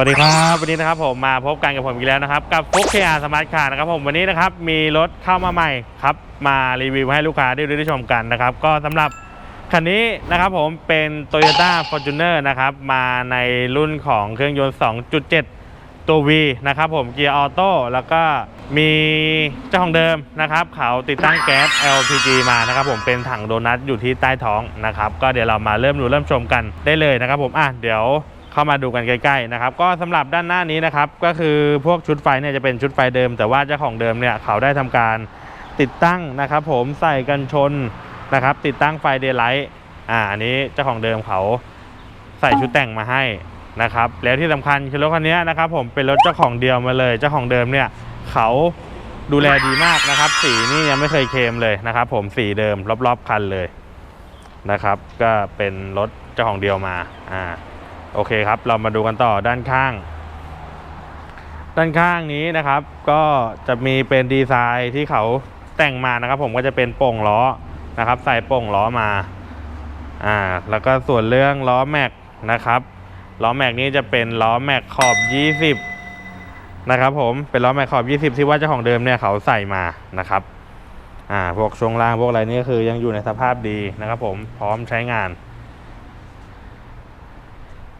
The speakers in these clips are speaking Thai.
สวัสดีครับ วันนี้นะครับผมมาพบกันกับผมอีกแล้วนะครับ กับฟุกเคียสมาร์ทคาร์นะครับผมวันนี้นะครับมีรถเข้ามาใหม่ครับ มารีวิวให้ลูกค้าได้ได้ชมกันนะครับ ก็สำหรับคันนี้นะครับผมเป็น Toyota Fortuner นะครับ มาในรุ่นของเครื่องยนต์ 2.7 ตัว V นะครับผมเกียร์ออโต้แล้วก็มีเจ้าของเดิมนะครับ เขาติดตั้งแก๊ส LPG มานะครับผมเป็นถังโดนัทอยู่ที่ใต้ท้องนะครับ ก็เดี๋ยวเรามาเริ่มดูเริ่มชมกันได้เลยนะครับผมอะเดี๋ยว เข้ามาดูกันใกล้ๆนะครับ ก็สำหรับด้านหน้านี้นะครับ ก็คือพวกชุดไฟเนี่ยจะเป็นชุดไฟเดิม แต่ว่าเจ้าของเดิมเนี่ยเขาได้ทำการติดตั้งนะครับ ผมใส่กันชนนะครับ ติดตั้งไฟเดย์ไลท์อ่าอันนี้เจ้าของเดิมเขาใส่ชุดแต่งมาให้นะครับ แล้วที่สำคัญคือรถคันนี้นะครับ ผมเป็นรถเจ้าของเดียวมาเลย เจ้าของเดิมเนี่ยเขาดูแลดีมากนะครับ สีนี่ยังไม่เคยเคมเลยนะครับ ผมสีเดิมรอบๆคันเลยนะครับ ก็เป็นรถเจ้าของเดียวมาอ่า โอเคครับ เรามาดูกันต่อด้านข้าง ด้านข้างนี้นะครับ ก็จะมีเป็นดีไซน์ที่เขาแต่งมานะครับ ผมก็จะเป็นโป่งล้อนะครับ ใส่โป่งล้อมาอ่าแล้วก็ส่วนเรื่องล้อแม็กนะครับล้อแม็กนี้จะเป็นล้อแม็กขอบ 20 นะครับ ผมเป็นล้อแม็กขอบ 20 ที่ว่าเจ้าของเดิมเนี่ยเขาใส่มานะครับอ่าพวกช่วงล่างพวกอะไรนี่ก็คือยังอยู่ในสภาพดีนะครับ ผมพร้อมใช้งาน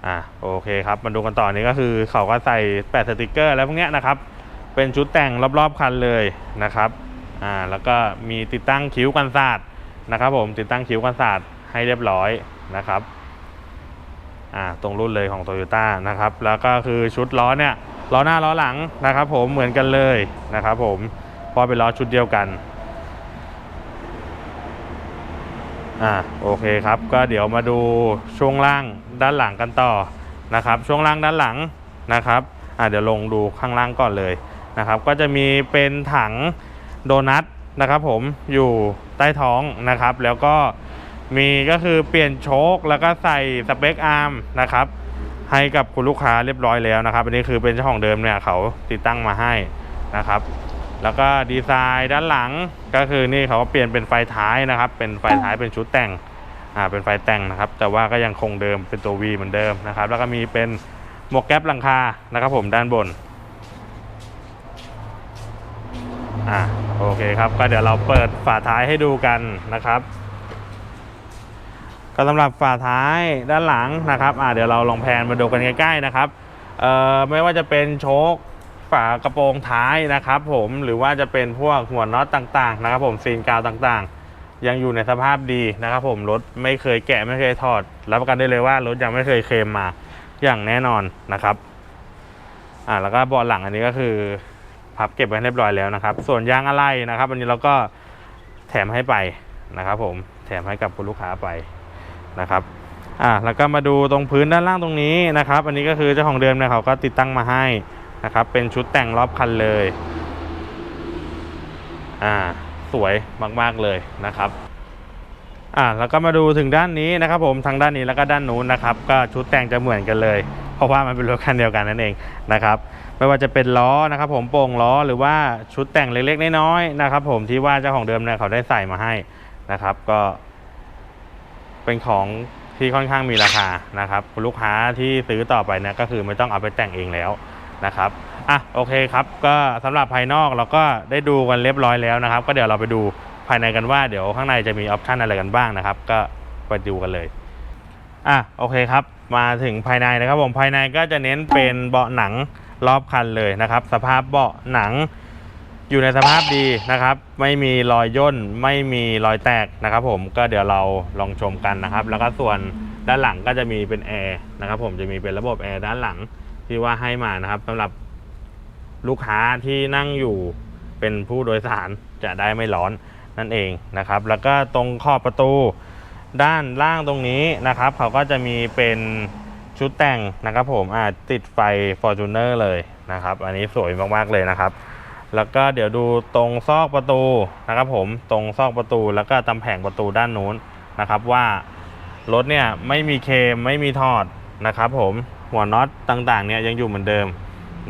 อ่าโอเคครับมาดูกันต่อนี้ก็คือเขาก็ใส่แปะสติกเกอร์แล้วพวกเนี้ยนะครับ เป็นชุดแต่งรอบๆคันเลยนะครับอ่าแล้วก็มีติดตั้งคิ้วกันศาสตร์นะครับ ผมติดตั้งคิ้วกันศาสตร์ให้เรียบร้อยนะครับอ่าตรงรุ่นเลยของ t o y ยต้นะครับ แล้วก็คือชุดล้อเนี่ยล้อหน้าล้อหลังนะครับ ผมเหมือนกันเลยนะครับ ผมเพราะเป็นล้อชุดเดียวกัน อ่าโอเคครับ ก็เดี๋ยวมาดูช่วงล่างด้านหลังกันต่อนะครับ ช่วงล่างด้านหลังนะครับอ่าเดี๋ยวลงดูข้างล่างก่อนเลยนะครับ ก็จะมีเป็นถังโดนัทนะครับ ผมอยู่ใต้ท้องนะครับ แล้วก็มีก็คือเปลี่ยนโชคแล้วก็ใส่สเปคอาร์มนะครับ ให้กับคุณลูกค้าเรียบร้อยแล้วนะครับ อันนี้คือเป็นเจ้าของเดิมเนี่ยเขาติดตั้งมาให้นะครับ แล้วก็ดีไซน์ด้านหลังก็คือนี่เขาเปลี่ยนเป็นไฟท้ายนะครับ เป็นไฟท้ายเป็นชุดแต่งอ่าเป็นไฟแต่งนะครับ แต่ว่าก็ยังคงเดิมเป็นตัว V เหมือนเดิมนะครับ แล้วก็มีเป็นหมวกแก๊ปหลังคานะครับผมด้านบนอ่าโอเคครับก็เดี๋ยวเราเปิดฝาท้ายให้ดูกันนะครับก็สำหรับฝาท้ายด้านหลังนะครับอ่าเดี๋ยวเราลองแพนมาดูกันใกล้ๆนะครับเอ่อไม่ว่าจะเป็นโชค ฝากระโปรงท้ายนะครับผมหรือว่าจะเป็นพวกหัวน็อตต่างๆนะครับผมซีนกาวต่างๆ ยังอยู่ในสภาพดีนะครับผมรถไม่เคยแกะไม่เคยถอด รับประกันได้เลยว่ารถยังไม่เคยเคลมมาอย่างแน่นอนนะครับอ่าแล้วก็เบาะหลังอันนี้ก็คือพับเก็บไว้เรียบร้อยแล้วนะครับ ส่วนยางอะไรนะครับอันนี้เราก็แถมให้ไปนะครับ ผมแถมให้กับคุณลูกค้าไปนะครับอ่าแล้วก็มาดูตรงพื้นด้านล่างตรงนี้นะครับ อันนี้ก็คือเจ้าของเดิมเนี่ยเขาก็ติดตั้งมาให้ นะครับ เป็นชุดแต่งรอบคันเลย อ่า สวยมาก ๆ เลยนะครับอ่าแล้วก็มาดูถึงด้านนี้นะครับผมทางด้านนี้แล้วก็ด้านนู้นนะครับ ก็ชุดแต่งจะเหมือนกันเลย เพราะว่ามันเป็นรถคันเดียวกันนั่นเองนะครับไม่ว่าจะเป็นล้อนะครับผมโป่งล้อหรือว่าชุดแต่งเล็กๆน้อยๆนะครับ ผมที่ว่าเจ้าของเดิมเนี่ยเขาได้ใส่มาให้นะครับ ก็ เป็นของที่ค่อนข้างมีราคานะครับลูกค้าที่ซื้อต่อไปเนี่ยก็คือไม่ต้องเอาไปแต่งเองแล้ว นะครับอะโอเคครับก็สำหรับภายนอกเราก็ได้ดูกันเรียบร้อยแล้วนะครับ ก็เดี๋ยวเราไปดูภายในกันว่าเดี๋ยวข้างในจะมีออปชันอะไรกันบ้างนะครับ ก็ไปดูกันเลยอะโอเคครับ มาถึงภายในนะครับผมภายในก็จะเน้นเป็นเบาะหนังรอบคันเลยนะครับ สภาพเบาะหนังอยู่ในสภาพดีนะครับ ไม่มีรอยย่นไม่มีรอยแตกนะครับ ผมก็เดี๋ยวเราลองชมกันนะครับ แล้วก็ส่วนด้านหลังก็จะมีเป็นแอร์นะครับ ผมจะมีเป็นระบบแอร์ด้านหลัง ที่ว่าให้มานะครับสำหรับลูกค้าที่นั่งอยู่เป็นผู้โดยสารจะได้ไม่ร้อนนั่นเองนะครับ แล้วก็ตรงขอบประตูด้านล่างตรงนี้นะครับ เขาก็จะมีเป็นชุดแต่งนะครับ ผมอ่าติดไฟ Fortuner เลยนะครับ อันนี้สวยมากๆเลยนะครับ แล้วก็เดี๋ยวดูตรงซอกประตูนะครับ ผมตรงซอกประตูแล้วก็ตำแผงประตูด้านนู้นนะครับ ว่ารถเนี่ยไม่มีเคมไม่มีถอดนะครับ ผม หัวน็อตต่างๆเนี่ยยังอยู่เหมือนเดิม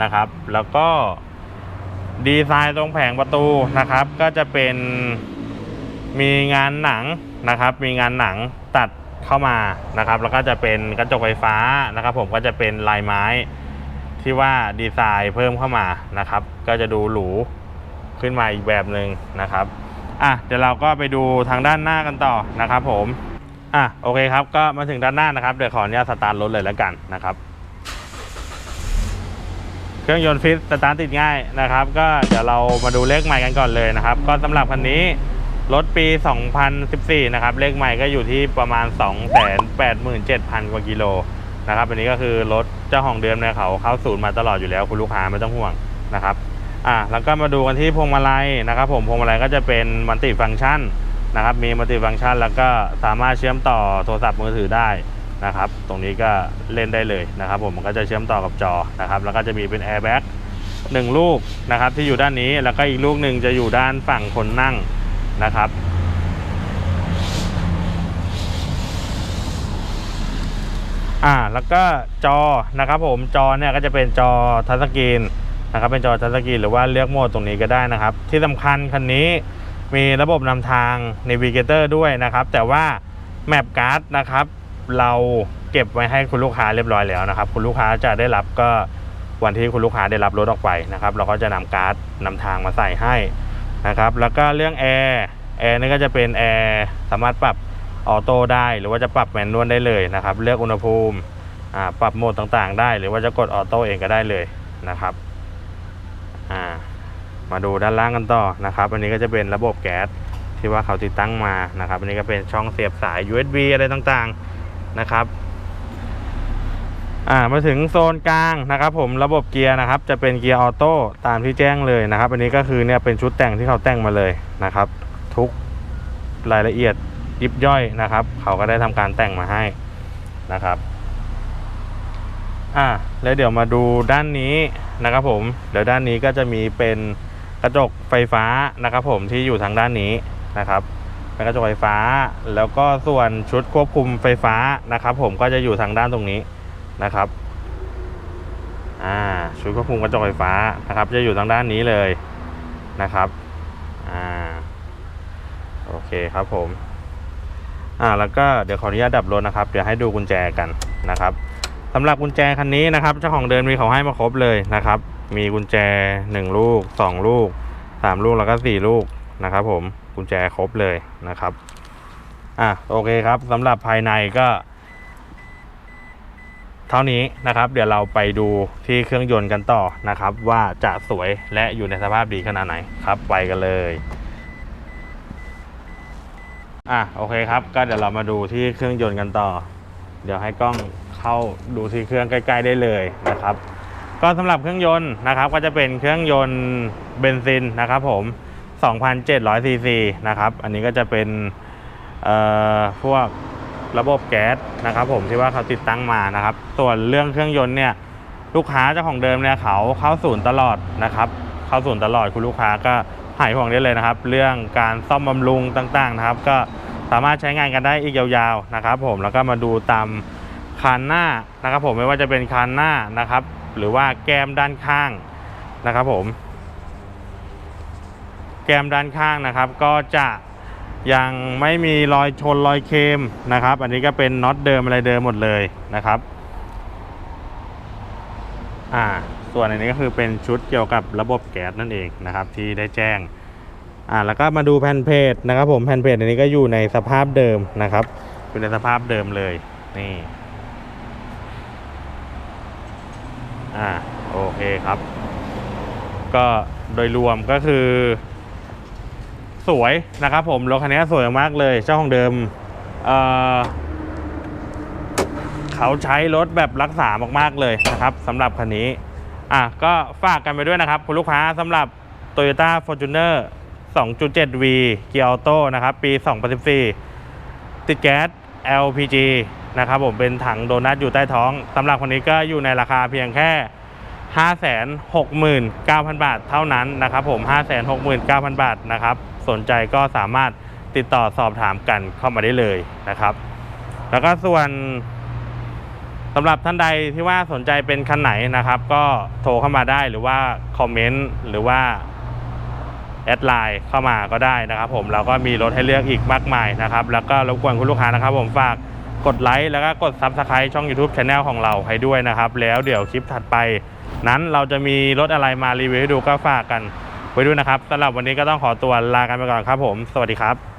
นะครับ แล้วก็ดีไซน์ตรงแผงประตูนะครับ ก็จะเป็นมีงานหนังนะครับ มีงานหนังตัดเข้ามานะครับ แล้วก็จะเป็นกระจกไฟฟ้านะครับ ผมก็จะเป็นลายไม้ที่ว่าดีไซน์เพิ่มเข้ามานะครับ ก็จะดูหรูขึ้นมาอีกแบบหนึ่งนะครับอะเดี๋ยวเราก็ไปดูทางด้านหน้ากันต่อนะครับ ผมอะโอเคครับก็มาถึงด้านหน้านะครับเดี๋ยวขออนุญาตสตาร์ทรถเลยแล้วกันนะครับ เครื่องยนต์ฟิตสตาร์ทติดง่ายนะครับ ก็เดี๋ยวเรามาดูเลขใหม่กันก่อนเลยนะครับ ก็สำหรับคันนี้รถปี 2014 นะครับ เลขใหม่ก็อยู่ที่ประมาณ 287,000 กว่ากิโลนะครับอันนี้ก็คือรถเจ้าของเดิมเนี่ยเขาเข้าศูนย์มาตลอดอยู่แล้วคุณลูกค้าไม่ต้องห่วงนะครับอะแล้วก็มาดูกันที่พวงมาลัยนะครับ ผมพวงมาลัยก็จะเป็นมัลติฟังก์ชันนะครับ มีมัลติฟังก์ชัน แล้วก็สามารถเชื่อมต่อโทรศัพท์มือถือได้ นะครับ ตรงนี้ก็เล่นได้เลยนะครับผมมันก็จะเชื่อมต่อกับจอนะครับ แล้วก็จะมีเป็นแอร์แบ็กหนึ่งลูกนะครับ ที่อยู่ด้านนี้แล้วก็อีกลูกหนึ่งจะอยู่ด้านฝั่งคนนั่งนะครับอ่าแล้วก็จอนะครับผมจอเนี่ยก็จะเป็นจอทัชสกรีนนะครับเป็นจอทัชสกรีนหรือว่าเลือกโหมดตรงนี้ก็ได้นะครับ ที่สำคัญคันนี้มีระบบนำทาง Navigator ด้วยนะครับ แต่ว่าแมปการ์ดนะครับ เราเก็บไว้ให้คุณลูกค้าเรียบร้อยแล้วนะครับ คุณลูกค้าจะได้รับก็วันที่คุณลูกค้าได้รับรถออกไปนะครับ เราก็จะนำการ์ดนำทางมาใส่ให้นะครับ แล้วก็เรื่องแอร์แอร์นี่ก็จะเป็นแอร์สามารถปรับออโต้ได้หรือว่าจะปรับแมนนวลได้เลยนะครับ เลือกอุณหภูมิปรับโหมดต่างๆ ได้ หรือว่าจะกดออโต้เองก็ได้เลยนะครับมาดูด้านล่างกันต่อนะครับ อันนี้ก็จะเป็นระบบแก๊สที่ว่าเขาติดตั้งมานะครับ อันนี้ก็เป็นช่องเสียบสาย USB อะไรต่างๆ นะครับอ่ามาถึงโซนกลางนะครับ ผมระบบเกียร์นะครับ จะเป็นเกียร์ออโต้ตามที่แจ้งเลยนะครับ อันนี้ก็คือเนี่ยเป็นชุดแต่งที่เขาแต่งมาเลยนะครับ ทุกรายละเอียดยิบย่อยนะครับ เขาก็ได้ทำการแต่งมาให้นะครับอ่าแล้วเดี๋ยวมาดูด้านนี้นะครับ ผมเดี๋ยวด้านนี้ก็จะมีเป็นกระจกไฟฟ้านะครับ ผมที่อยู่ทางด้านนี้นะครับ เป็นกระจกไฟฟ้า แล้วก็ส่วนชุดควบคุมไฟฟ้านะครับ ผมก็จะอยู่ทางด้านตรงนี้นะครับอ่าชุดควบคุมกระจกไฟฟ้านะครับ จะอยู่ทางด้านนี้เลยนะครับอ่าโอเคครับผมอ่าแล้วก็เดี๋ยวขออนุญาตดับรถนะครับ เดี๋ยวให้ดูกุญแจกันนะครับสำหรับกุญแจคันนี้นะครับเจ้าของเดิมมีเขาให้มาครบเลยนะครับ มีกุญแจ 1 ลูก 2 ลูก 3 ลูกแล้วก็ 4 ลูกนะครับผม กุญแจครบเลยนะครับอะโอเคครับสำหรับภายในก็ เท่านี้นะครับ เดี๋ยวเราไปดูที่เครื่องยนต์กันต่อนะครับ ว่าจะสวยและอยู่ในสภาพดีขนาดไหนครับ ไปกันเลยอะโอเคครับ ก็เดี๋ยวเรามาดูที่เครื่องยนต์กันต่อ เดี๋ยวให้กล้องเข้าดูที่เครื่องใกล้ ๆ ได้เลยนะครับ ก็สำหรับเครื่องยนต์นะครับ ก็จะเป็นเครื่องยนต์เบนซินนะครับ ผม 2,700ซีซีนะครับ อันนี้ก็จะเป็นเอ่อพวกระบบแก๊สนะครับ ผมที่ว่าเขาติดตั้งมานะครับ ส่วนเรื่องเครื่องยนต์เนี่ยลูกค้าเจ้าของเดิมเนี่ยเขาเข้าศูนย์ตลอดนะครับ เข้าศูนย์ตลอดคุณลูกค้าก็หายห่วงได้เลยนะครับ เรื่องการซ่อมบำรุงต่างๆนะครับ ก็สามารถใช้งานกันได้อีกยาวๆนะครับ ผมแล้วก็มาดูตามคานหน้านะครับ ผมไม่ว่าจะเป็นคานหน้านะครับ หรือว่าแก้มด้านข้างนะครับ ผม แกมด้านข้างนะครับ ก็จะยังไม่มีรอยชนรอยเคมนะครับ อันนี้ก็เป็นน็อตเดิมอะไรเดิมหมดเลยนะครับอ่าส่วนอันนี้ก็คือเป็นชุดเกี่ยวกับระบบแก๊สนั่นเองนะครับ ที่ได้แจ้งอ่าแล้วก็มาดูแผ่นเพจนะครับ ผมแผ่นเพจอันนี้ก็อยู่ในสภาพเดิมนะครับอยู่ในสภาพเดิมเลยนี่อ่าโอเคครับ ก็โดยรวมก็คือ สวยนะครับผมรถคันนี้สวยมากเลยเจ้าของเดิมเเขาใช้รถแบบรักษามากๆเลยนะครับสำหรับคันนี้อะก็ฝากกันไปด้วยนะครับ คุณลูกค้าสำหรับ Toyota Fortuner 2.7V เกียร์ออโต้นะครับ ปี 2014 ติดแก๊ส LPG นะครับผมเป็นถังโดนัทอยู่ใต้ท้องสำหรับคนนี้ก็อยู่ในราคาเพียงแค่ 569,000 บาทเท่านั้นนะครับผม 569,000 บาทนะครับ สนใจก็สามารถติดต่อสอบถามกันเข้ามาได้เลยนะครับ แล้วก็ส่วนสำหรับท่านใดที่ว่าสนใจเป็นคันไหนนะครับ ก็โทรเข้ามาได้หรือว่าคอมเมนต์หรือว่าแอดไลน์เข้ามาก็ได้นะครับผมเราก็มีรถให้เลือกอีกมากมายนะครับ แล้วก็รบกวนคุณลูกค้านะครับ ผมฝากกดไลค์แล้วก็กด Subscribe ช่อง YouTube Channel ของเราให้ด้วยนะครับ แล้วเดี๋ยวคลิปถัดไป นั้นเราจะมีรถอะไรมารีวิวให้ดูก็ฝากกัน ไว้ด้วยนะครับสำหรับวันนี้ก็ต้องขอตัวลากันไปก่อนครับผม สวัสดีครับ